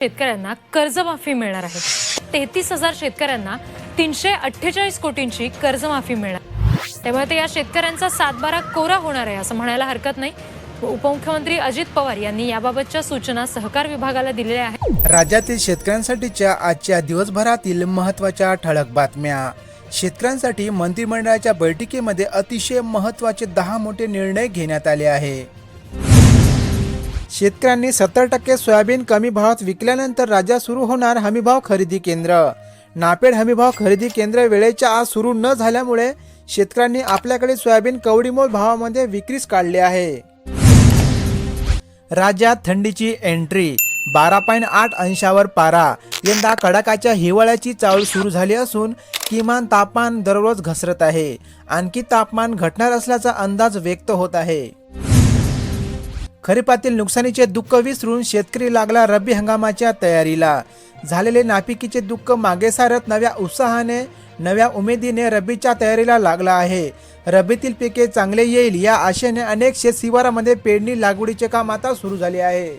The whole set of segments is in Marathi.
शेतकऱ्यांना कर्जमाफी मिळणार आहे. तेहतीस हजार शेतकऱ्यांना तीनशे अठ्ठेचाळीस कोटींची कर्जमाफी मिळणार. त्यामुळे ते या शेतकऱ्यांचा सातबारा कोरा होणार आहे असं म्हणायला हरकत नाही. उपमुख्यमंत्री अजित पवार यांनी याबाबतच्या सूचना सहकार विभागाला दिलेल्या आहेत. राज्यातील शेतकऱ्यांसाठीच्या आजच्या दिवसभरातील महत्त्वाच्या ठळक बातम्या. शेतकऱ्यांसाठी मंत्रिमंडळाच्या बैठकीमध्ये अतिशय महत्त्वाचे दहा मोठे निर्णय घेण्यात आले आहे. शेतकऱ्यांनी सत्तर टक्के सोयाबीन कमी भावात विकल्यानंतर राज्यात सुरू होणार हमीभाव खरेदी केंद्र. नापेड हमीभाव खरेदी केंद्र वेळेच्या आज सुरू न झाल्यामुळे शेतकऱ्यांनी आपल्याकडे सोयाबीन कवडीमोल भावामध्ये विक्रीस काढले आहे. राज्यात थंडीची एंट्री बारा पॉईंट आठ अंशावर पारा. यंदा कडाकाच्या हिवाळ्याची चावल सुरू झाली असून किमान तापमान दररोज घसरत आहे. आणखी तापमान घटणार असल्याचा अंदाज व्यक्त होत आहे. खरीपातील नुकसानीचे दुःख विसरून शेतकरी लागला रब्बी हंगामाच्या तयारीला. झालेले नापिकीचे दुःख मागे सारत नव्या उत्साहाने नव्या उमेदीने रब्बीच्या तयारीला लागला आहे. रब्बीतील पिके चांगले येईल या आशेने अनेक शेत शिवारामध्ये पेरणी लागवडीचे काम आता सुरू झाले आहे.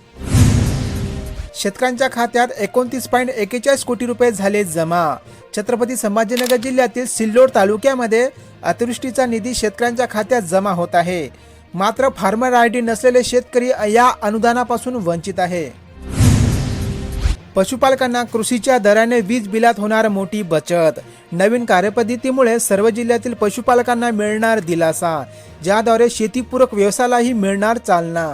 शेतकऱ्यांच्या खात्यात एकोणतीस पॉईंट एकेचाळीस कोटी रुपये झाले जमा. छत्रपती संभाजीनगर जिल्ह्यातील सिल्लोड तालुक्यामध्ये अतिवृष्टीचा निधी शेतकऱ्यांच्या खात्यात जमा होत आहे. मात्र फार्मर आय डी नसलेले शेतकरी या अनुदानापासून वंचित आहे. पशुपालकांना कृषीच्या दराने वीज बिलात होणार मोठी बचत. नवीन कार्यपद्धतीमुळे सर्व जिल्ह्यातील पशुपालकांना मिळणार दिलासा ज्याद्वारे शेतीपूरक व्यवसायालाही मिळणार चालना.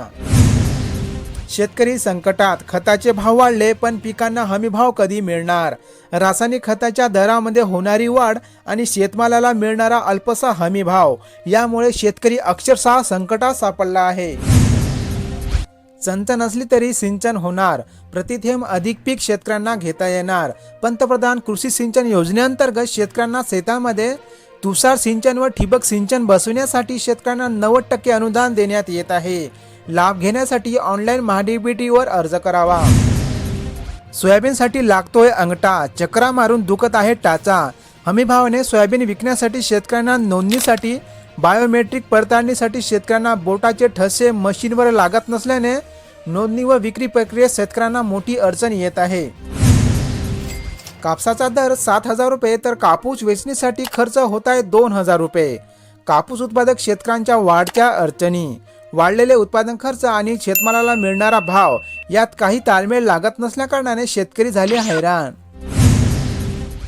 शेतकरी संकटात खताचे भाव वाढले पण पिकांना हमीभाव कधी मिळणार? रासायनिक खताच्या दरामध्ये होणारी वाढ आणि शेतमालाला मिळणारा अल्पसा हमीभाव यामुळे शेतकरी अक्षरशः संकटात सापडला आहे. संत नसली तरी सिंचन होणार. प्रतिथेम अधिक पीक शेतकऱ्यांना घेता येणार. पंतप्रधान कृषी सिंचन योजनेअंतर्गत शेतकऱ्यांना शेतामध्ये तुषार सिंचन व ठिबक सिंचन बसवण्यासाठी शेतकऱ्यांना नव्वद टक्के अनुदान देण्यात येत आहे. लाभ घेण्यासाठी ऑनलाईन महाडीबीटीवर अर्ज करावा. सोयाबीनसाठी लागतोय अंगठा चक्रा मारून दुखत आहे टाचा. हमीभावाने सोयाबीन विकण्यासाठी शेतकऱ्यांना नोंदणीसाठी बायोमेट्रिक पडताळणीसाठी शेतकऱ्यांना बोटाचे ठसे मशीनवर लागत नसल्याने नोंदणी व विक्री प्रक्रियेत शेतकऱ्यांना मोठी अडचण येत आहे. कापसाचा दर सात हजार रुपये तर कापूस वेचणीसाठी खर्च होत आहे दोन हजार रुपये. कापूस उत्पादक शेतकऱ्यांच्या वाढत्या अडचणी. वाढलेले उत्पादन खर्च आणि शेतमालाला मिळणारा भाव यात काही ताळमेळ लागत नसल्याकारणाने शेतकरी झाले हैराण.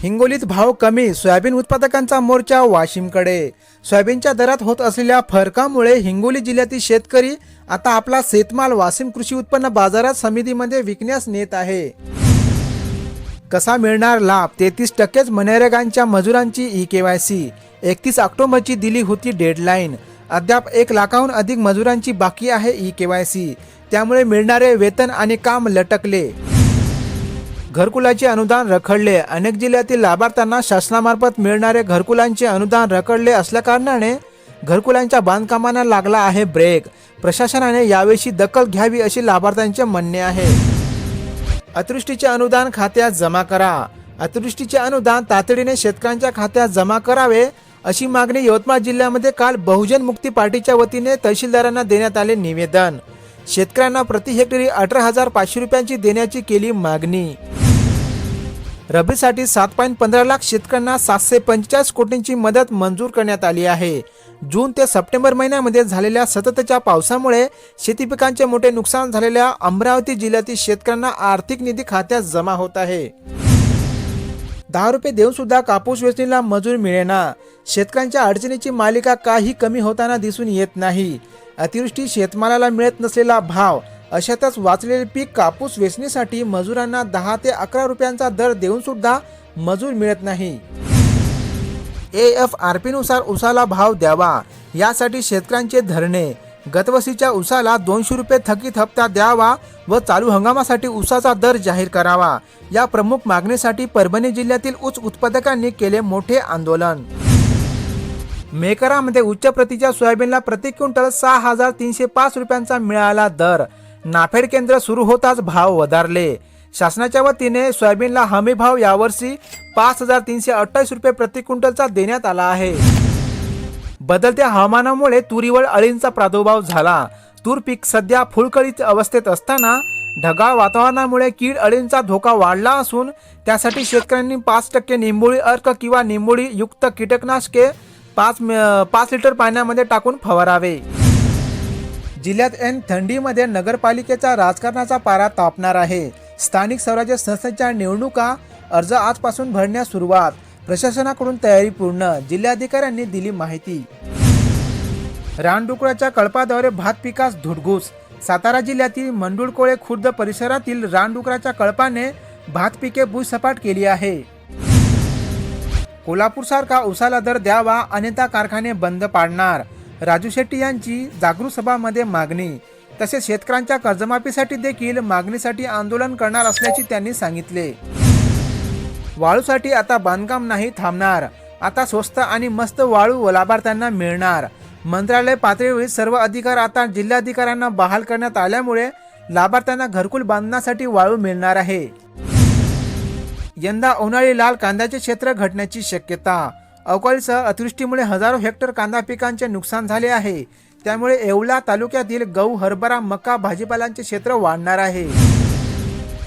हिंगोलीत भाव कमी सोयाबीन उत्पादकांचा मोर्चा वाशिमकडे. सोयाबीनच्या दरात होत असलेल्या फरकामुळे हिंगोली जिल्ह्यातील शेतकरी आता आपला शेतमाल वाशिम कृषी उत्पन्न बाजारात समितीमध्ये विकण्यास नेत आहे. कसा मिळणार लाभ? तेहतीस टक्केच मनरेगांच्या मजुरांची ई के वाय सी. एकतीस ऑक्टोबरची दिली होती डेडलाईन. अद्याप एक लाखाहून अधिक मजुरांची बाकी आहे ई के वाय सी. त्यामुळे मिळणारे वेतन आणि काम लटकले. घरकुलाचे अनुदान रखडले. अनेक जिल्ह्यातील लाभार्थ्यांना शासनामार्फत मिळणारे घरकुलांचे अनुदान रखडले असल्याकारणाने घरकुलांच्या बांधकामांना लागला आहे ब्रेक. प्रशासनाने याविषयी दखल घ्यावी अशी लाभार्थ्यांचे म्हणणे आहे. अतिवृष्टीचे अनुदान खात्यात जमा करा. अतिवृष्टीचे अनुदान तातडीने शेतकऱ्यांच्या खात्यात जमा करावे अशी मागणी यवतमाळ जिल्ह्यामध्ये काल बहुजन मुक्ती पार्टीच्या वतीने तहसीलदारांना देण्यात आले निवेदन. शेतकऱ्यांना प्रति हेक्टरी अठरा हजार पाचशे रुपयांची देण्याची केली मागणी. रब्बीसाठी सात पॉईंट पंधरा लाख शेतकऱ्यांना सातशे पंचेचाळीस कोटींची मदत मंजूर करण्यात आली आहे. जून ते सप्टेंबर महिन्यामध्ये झालेल्या सततच्या पावसामुळे शेती पिकांचे मोठे नुकसान झालेल्या अमरावती जिल्ह्यातील शेतकऱ्यांना आर्थिक निधी खात्यात जमा होत आहे. दहा रुपये देऊन सुद्धा कापूस वेचणीला मजूर मिळेना. शेतकऱ्यांच्या अडचणीची मालिका काही कमी होताना दिसून येत नाही. अतिवृष्टी शेतमालाला मिळत नसलेला भाव अशातच वाचलेले पीक कापूस वेचणीसाठी मजुरांना दहा ते अकरा रुपयांचा दर देऊन सुद्धा मजूर मिळत नाही. ए एफ आर पीनुसार उसाला भाव द्यावा यासाठी शेतकऱ्यांचे धरणे. गतवसीच्या उसाला दोनशे रुपये थकीत हप्ता द्यावा व चालू हंगामासाठी उसाचा दर जाहीर करावा. या प्रमुख मागणीसाठी परभणी जिल्ह्यातील ऊस उत्पादकांनी केले मोठे आंदोलन. मेकरामध्ये उच्च प्रतीच्या सोयाबीनला प्रति क्विंटल सहा हजार तीनशे पाच रुपयांचा मिळाला दर. नाफेड केंद्र सुरू होताच भाव वधारले. शासनाच्या वतीने सोयाबीनला हमी भाव यावर्षी पाच हजार तीनशे अठ्ठावीस रुपये प्रति क्विंटलचा देण्यात आला आहे. बदलत्या हवामानामुळे तुरीवर अळींचा प्रादुर्भाव झाला. तूर पीक सध्या फुलकळीत अवस्थेत असताना ढगाळ वातावरणामुळे कीड अळींचा धोका वाढला असून त्यासाठी शेतकऱ्यांनी पाच टक्के निंबोळी अर्क किंवा निंबोळी युक्त कीटकनाशके पाच पाच लिटर पाण्यामध्ये टाकून फवारावे. जिल्ह्यात ऐन थंडीमध्ये नगरपालिकेचा राजकारणाचा पारा तापणार आहे. स्थानिक स्वराज्य संस्थेच्या निवडणुका अर्ज आजपासून भरण्यास सुरुवात. प्रशासनाकडून तयारी पूर्ण. जिल्हाधिकाऱ्यांनी दिली माहिती. रानडुकराच्या कळपाद्वारे भात पिकास धुडगूस सातारा जिल्ह्यातील मंडुळकोळे खुर्द परिसरातील रानडुकराच्या कळपाने भात पिके भूसपाट केली आहे. कोल्हापूरसारखा उसाला दर द्यावा अन्यथा कारखाने बंद पाडणार. राजू शेट्टी यांची जागृत सभामध्ये मागणी. तसेच शेतकऱ्यांच्या कर्जमाफीसाठी देखील मागणीसाठी आंदोलन करणार असल्याचे त्यांनी सांगितले. वाळूसाठी आता बांधकाम नाही थांबणार. आता स्वस्त आणि मस्त वाळू लाभार्थ्यांना मिळणार. मंत्रालय पातळीवरील सर्व अधिकार आता जिल्हाधिकाऱ्यांना बहाल करण्यात आल्यामुळे लाभार्थ्यांना घरकुल बांधण्यासाठी वाळू मिळणार आहे. यंदा उन्हाळी लाल कांद्याचे क्षेत्र घटण्याची शक्यता. अवकाळीसह अतिवृष्टीमुळे हजारो हेक्टर कांदा पिकांचे नुकसान झाले आहे. त्यामुळे येवला तालुक्यातील गहू हरभरा मका भाजीपालांचे क्षेत्र वाढणार आहे.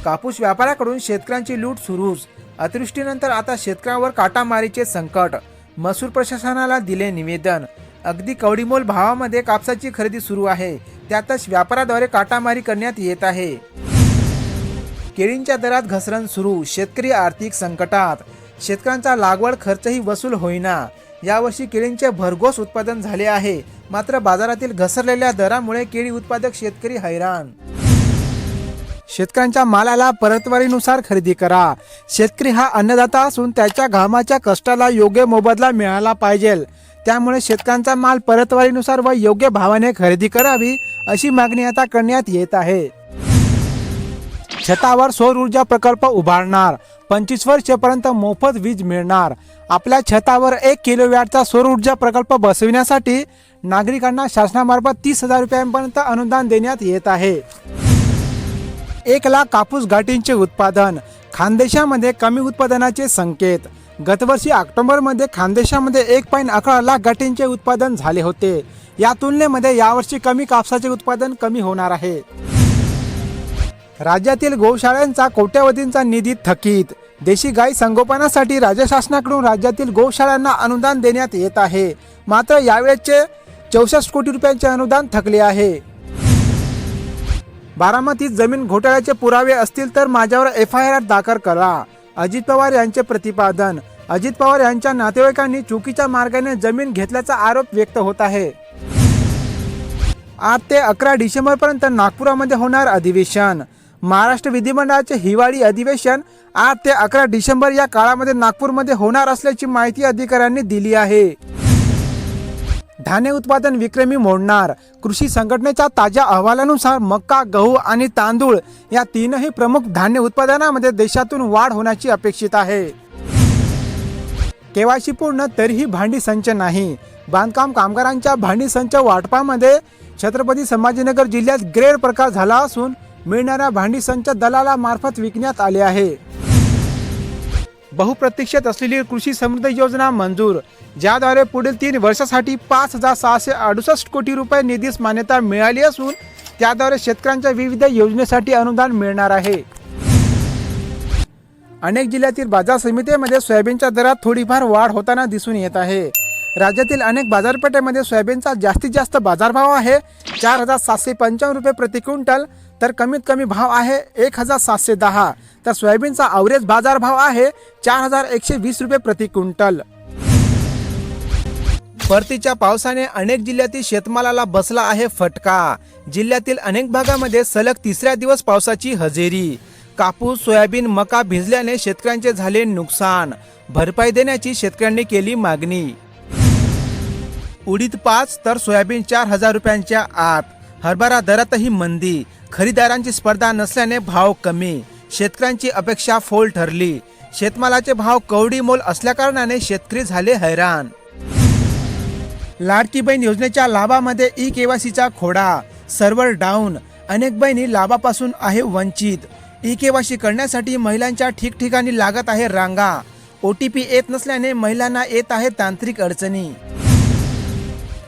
कापूस व्यापाऱ्याकडून शेतकऱ्यांची लूट सुरूच. अतिवृष्टीनंतर आता शेतकऱ्यांवर काटामारीचे संकट. महसूल प्रशासनाला दिले निवेदन. अगदी कवडीमोल भावामध्ये कापसाची खरेदी सुरू आहे. त्यातच व्यापाराद्वारे काटामारी करण्यात येत आहे. केळींच्या दरात घसरण सुरू. शेतकरी आर्थिक संकटात. शेतकऱ्यांचा लागवड खर्चही वसूल होईना. यावर्षी केळींचे भरघोस उत्पादन झाले आहे. मात्र बाजारातील घसरलेल्या दरामुळे केळी उत्पादक शेतकरी हैराण. शेतकऱ्यांच्या मालाला परतवारीनुसार खरेदी करा. शेतकरी हा अन्नदाता असून त्याच्या घामाच्या कष्टाला योग्य मोबदला मिळाला पाहिजे. त्यामुळे शेतकऱ्यांचा माल परतवारीनुसार व योग्य भावाने खरेदी करावी अशी मागणी आता करण्यात येत आहे. छतावर सौर ऊर्जा प्रकल्प उभारणार. पंचवीस वर्षेपर्यंत मोफत वीज मिळणार. आपल्या छतावर एक किलोवॅटचा सौर ऊर्जा प्रकल्प बसविण्यासाठी नागरिकांना शासनामार्फत तीस हजार रुपयांपर्यंत अनुदान देण्यात येत आहे. एक लाख कापूस गाठींचे उत्पादन. खानदेशामध्ये कमी उत्पादनाचे संकेत. गतवर्षी ऑक्टोबरमध्ये खानदेशामध्ये एक पॉईंट अकरा लाख गाठींचे उत्पादन झाले होते. या तुलनेमध्ये यावर्षी कमी कापसाचे उत्पादन कमी होणार आहे. राज्यातील गोशाळांचा कोट्यवधींचा निधी थकीत. देशी गाई संगोपनासाठी राज्य शासनाकडून राज्यातील गोशाळांना अनुदान देण्यात येत आहे. मात्र यावेळेचे चौसष्ट कोटी रुपयांचे अनुदान थकले आहे. बारामतीत जमीन घोटाळ्याचे पुरावे असतील तर माझ्यावर एफ आय आर दाखल करा. अजित पवार यांचे प्रतिपादन. अजित पवार यांच्या नातेवाईकांनी चुकीच्या मार्गाने जमीन घेतल्याचा आरोप व्यक्त होत आहे. आठ ते अकरा डिसेंबरपर्यंत नागपुरामध्ये होणार अधिवेशन. महाराष्ट्र विधिमंडळाचे हिवाळी अधिवेशन आठ ते अकरा डिसेंबर या काळामध्ये नागपूरमध्ये होणार असल्याची माहिती अधिकाऱ्यांनी दिली आहे. धान्य उत्पादन विक्रमी मोडणार. कृषी संघटनेच्या ताज्या अहवालानुसार मक्का गहू आणि तांदूळ या तीनही प्रमुख धान्य उत्पादनामध्ये देशातून वाढ होण्याची अपेक्षित आहे. केवायसी पूर्ण तरीही भांडी संच नाही. बांधकाम कामगारांच्या भांडी संच वाटपामध्ये छत्रपती संभाजीनगर जिल्ह्यात ग्रेड प्रकार झाला असून मिळणाऱ्या भांडी संच दलाला मार्फत विकण्यात आले आहे. बहुप्रतीक्षित असलेली कृषी समृद्धी योजना मंजूर ज्याद्वारे पुढील तीन वर्षासाठी पाच हजार सहाशे अडुसष्ट कोटी रुपये निधीस मान्यता मिळाली असून त्याद्वारे शेतकऱ्यांच्या विविध योजनेसाठी अनुदान मिळणार आहे. अनेक जिल्ह्यातील बाजार समितीमध्ये सोयाबीनच्या दरात थोडीफार वाढ होताना दिसून येत आहे. राज्यातील अनेक बाजारपेठेमध्ये सोयाबीनचा जास्तीत जास्त बाजारभाव आहे. चार हजार सातशे पंचावन्न रुपये प्रति क्विंटल तर कमीत कमी भाव आहे एक हजार सातशे दहा. तर सोयाबीनचा अवरेज बाजारभाव आहे चार हजार एकशे वीस रुपये प्रति क्विंटल. परतीच्या पावसाने अनेक जिल्ह्यातील शेतमालाला बसला आहे फटका. जिल्ह्यातील अनेक भागामध्ये सलग तिसऱ्या दिवस पावसाची हजेरी. कापूस सोयाबीन मका भिजल्याने शेतकऱ्यांचे झाले नुकसान. भरपाई देण्याची शेतकऱ्यांनी केली मागणी. उडीद पाच तर सोयाबीन चार हजार रुपयांच्या आत. हरभरा दरातही मंदी. खरीदारांची स्पर्धा नसल्याने भाव कमी. शेतकऱ्यांची अपेक्षा फोल ठरली. शेतमालाचे भाव कवडी मोल असल्याकारणाने शेतकरी झाले हैराण. लाडकी बहीण योजनेच्या लाभामध्ये ई केवायसीचा खोडा. Server down. अनेक बहिणी लाभापासून आहे वंचित. ई केवासी करण्यासाठी महिलांच्या ठिकठिकाणी लागत आहे रांगा. ओ टी पी येत नसल्याने महिलांना येत आहे तांत्रिक अडचणी.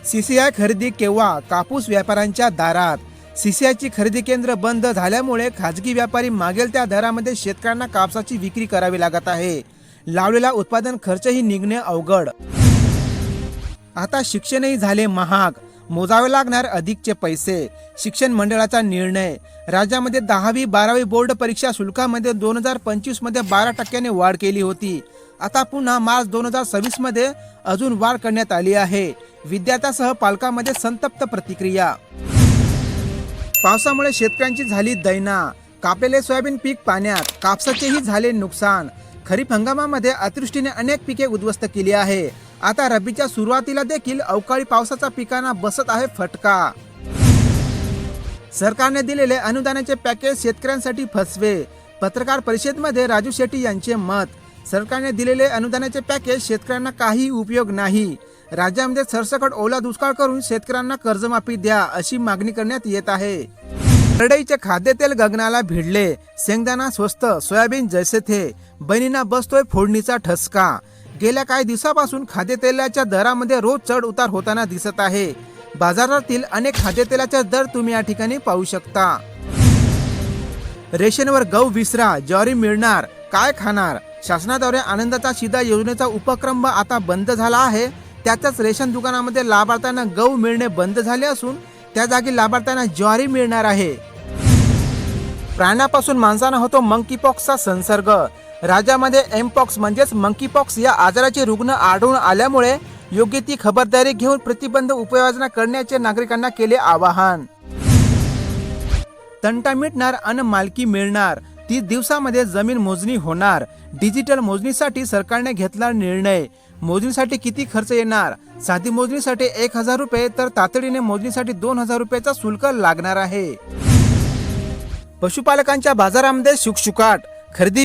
सीसीआय खरेदी केव्हा? कापूस व्यापाऱ्यांच्या दारात. सीसीआयची खरेदी केंद्र बंद झाल्यामुळे खाजगी व्यापारी मागेल त्या दरामध्ये शेतकऱ्यांना कापसाची विक्री करावी लागत आहे. लावलेला उत्पादन खर्चही निघणे अवघड. आता शिक्षणही झाले महाग. मोजावे लागणार अधिकचे पैसे. शिक्षण मंडळाचा निर्णय. राज्यामध्ये दहावी बारावी बोर्ड परीक्षा शुल्कामध्ये दोन हजार पंचवीसमध्ये बारा टक्क्याने वाढ केली होती. आता पुन्हा मार्च दोन हजार सव्वीसमध्ये अजून वाढ करण्यात आली आहे. विद्यार्थ्यासह पालकांमध्ये संतप्त प्रतिक्रिया. पावसामुळे शेतकऱ्यांची झाली दैना. कापलेले सोयाबीन पीक पाण्यात कापसाचेही झाले नुकसान. खरीप हंगामामध्ये अतिवृष्टीने अनेक पिके उद्ध्वस्त केली आहे. आता रब्बीच्या सुरुवातीला देखील अवकाळी पावसाचा पिकांना बसत आहे फटका. सरकारने दिलेले अनुदानाचे पॅकेज शेतकऱ्यांसाठी फसवे. पत्रकार परिषदेमध्ये राजू शेट्टी यांचे मत. सरकारने दिलेले अनुदानाचे पॅकेज शेतकऱ्यांना काही उपयोग नाही. राज्यामध्ये सरसकट ओला दुष्काळ करून शेतकऱ्यांना कर्जमाफी द्या अशी मागणी करण्यात येत आहे. करडईचे खाद्यतेल गगनाला भिडले. शेंगदाणा स्वस्त सोयाबीन जैसे थे. बहिणींना बसतोय फोडणीचा ठसका. गेल्या काही दिवसापासून खाद्यतेलाच्या दरामध्ये रोज चढ उतार होताना दिसत आहे. बाजारातील अनेक खाद्यतेलाच्या दर तुम्ही या ठिकाणी पाहू शकता. रेशनवर गहू विसरा ज्वारी मिळणार काय खाणार? शासनाद्वारे आनंदाचा शिदा योजनेचा उपक्रम आता बंद झाला आहे. त्यातच रेशन दुकानामध्ये लाभार्थ्यांना गहू मिळणे बंद झाले असून त्या जागी लाभार्थ्यांना ज्वारी मिळणार आहे. प्राण्यापासून माणसांना होतो मंकीपॉक्सचा संसर्ग. राज्यामध्ये एमपॉक्स म्हणजेच मंकीपॉक्स या आजाराचे रुग्ण आढळून आल्यामुळे योग्य ती खबरदारी घेऊन प्रतिबंध उपाययोजना करण्याचे नागरिकांना केले आवाहन. तंटा मिटणार अन मालकी मिळणार. तीस दिवसामध्ये जमीन मोजणी होणार. डिजिटल मोजणीसाठी सरकारने घेतला निर्णय. मोजणीसाठी किती खर्च येणार? साधी मोजणीसाठी एक हजार रुपये तर तातडीने मोजणीसाठी दोन हजार रुपयाचा शुल्क लागणार आहे. पशुपालकांच्या बाजारामध्ये शुकशुकाट खरेदी